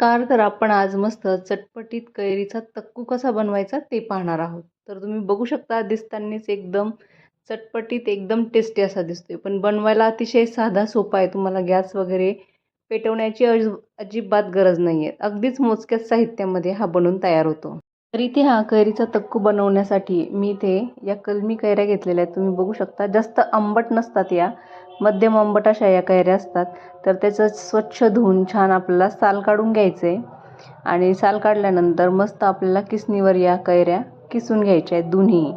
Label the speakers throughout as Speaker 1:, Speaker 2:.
Speaker 1: नमस्कार तर आपण आज मस्त चटपटीत कैरीचा तक्कू कसा बनवायचा ते पाहणार आहोत. तर तुम्ही बघू शकता दिसतानीच एकदम चटपटीत एकदम टेस्टी असा दिसतोय. पण बनवायला अतिशय साधा सोपा आहे. तुम्हाला गॅस वगैरे पेटवण्याची अज अजिबात गरज नाही आहे अगदीच मोजक्याच साहित्यामध्ये हा बनवून तयार होतो. तर इथे हा कैरीचा तक्कू बनवण्यासाठी मी इथे या कलमी कैऱ्या घेतलेल्या आहेत. तुम्ही बघू शकता जास्त आंबट नसतात या. मध्यम आंबट अशा या कैऱ्या असतात तर त्याचं स्वच्छ धुवून छान आपल्याला साल काढून घ्यायचं. आहे आणि साल काढल्यानंतर मस्त आपल्याला किसणीवर या कैऱ्या किसून घ्यायच्या आहेत दोन्ही.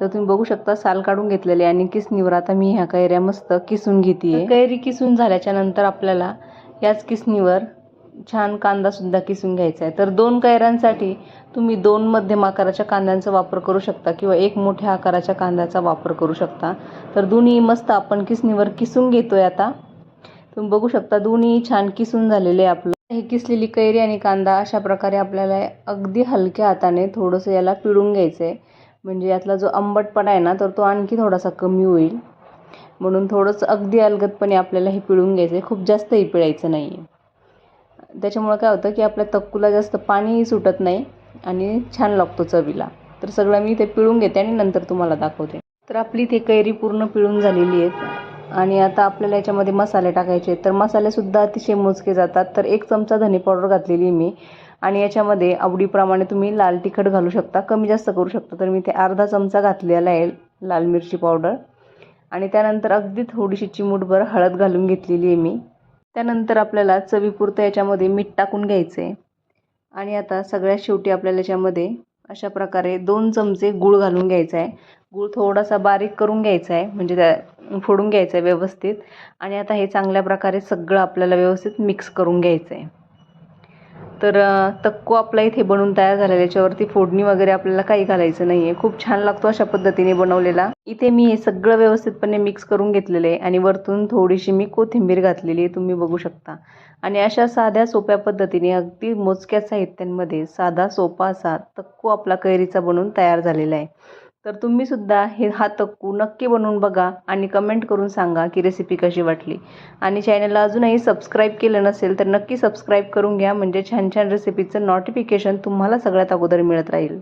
Speaker 1: तर तुम्ही बघू शकता साल काढून घेतलेले आणि किसणीवर आता मी ह्या कैऱ्या मस्त किसून घेते कैरी किसून झाल्याच्यानंतर आपल्याला याच किसणीवर छान कांदासुद्धा किसून घ्यायचा आहे तर दोन कैऱ्यांसाठी तुम्ही दोन मध्यम आकाराच्या कांद्यांचा वापर करू शकता किंवा एक मोठ्या आकाराच्या कांद्याचा वापर करू शकता. तर दोन्ही मस्त आपण किसणीवर किसून घेतोय आता. तुम्ही बघू शकता दोन्ही छान किसून झालेले आपलं. हे किसलेली कैरी आणि कांदा अशा प्रकारे आपल्याला अगदी हलक्या हाताने थोडंसं याला पिळून घ्यायचं आहे म्हणजे यातला जो आंबटपणा आहे ना तर तो आणखी थोडासा कमी होईल. म्हणून थोडंसं अगदी अलगदपणे आपल्याला हे पिळून घ्यायचं आहे खूप जास्तही पिळायचं नाही आहे त्याच्यामुळं काय होतं की आपल्या तक्कूला जास्त पाणीही सुटत नाही आणि छान लागतो चवीला. तर सगळं मी ते पिळून घेते आणि नंतर तुम्हाला दाखवते. तर आपली ते कैरी पूर्ण पिळून झालेली आहेत. आणि आता आपल्याला याच्यामध्ये मसाले टाकायचे आहेत. तर मसालेसुद्धा अतिशय मोजके जातात. तर एक चमचा धने पावडर घातलेली मी. आणि याच्यामध्ये आवडीप्रमाणे तुम्ही लाल तिखट घालू शकता. कमी जास्त करू शकता. तर मी ते अर्धा चमचा घातलेला आहे लाल मिरची पावडर. आणि त्यानंतर अगदी थोडीशी चिमूटभर हळद घालून घेतलेली आहे मी. त्यानंतर आपल्याला चवीपुरतं याच्यामध्ये मीठ टाकून घ्यायचं. आहे आणि आता सगळ्यात शेवटी आपल्याला याच्यामध्ये अशा प्रकारे दोन चमचे गूळ घालून घ्यायचा आहे. गूळ थोडासा बारीक करून घ्यायचा आहे म्हणजे त्या फोडून घ्यायचा आहे व्यवस्थित. आणि आता हे चांगल्या प्रकारे सगळं आपल्याला व्यवस्थित मिक्स करून घ्यायचं आहे. तर तक्को आपला इथे बनवून तयार झालेला याच्यावरती फोडणी वगैरे आपल्याला काही घालायचं नाही आहे खूप छान लागतो अशा पद्धतीने बनवलेला. इथे मी हे सगळं व्यवस्थितपणे मिक्स करून घेतलेलं आहे आणि वरतून थोडीशी मी कोथिंबीर घातलेली आहे. तुम्ही बघू शकता. आणि अशा साध्या सोप्या पद्धतीने अगदी मोजक्या साहित्यांमध्ये साधा सोपा असा तक्कू आपला कैरीचा बनवून तयार झालेला आहे. तर तुम्हीसुद्धा हे हा तक्कू नक्की बनवून बघा आणि कमेंट करून सांगा की रेसिपी कशी वाटली. आणि चॅनलला अजूनही सबस्क्राईब केलं नसेल तर नक्की सबस्क्राईब करून घ्या म्हणजे छान छान रेसिपीचं नोटिफिकेशन तुम्हाला सगळ्यात अगोदर मिळत राहील.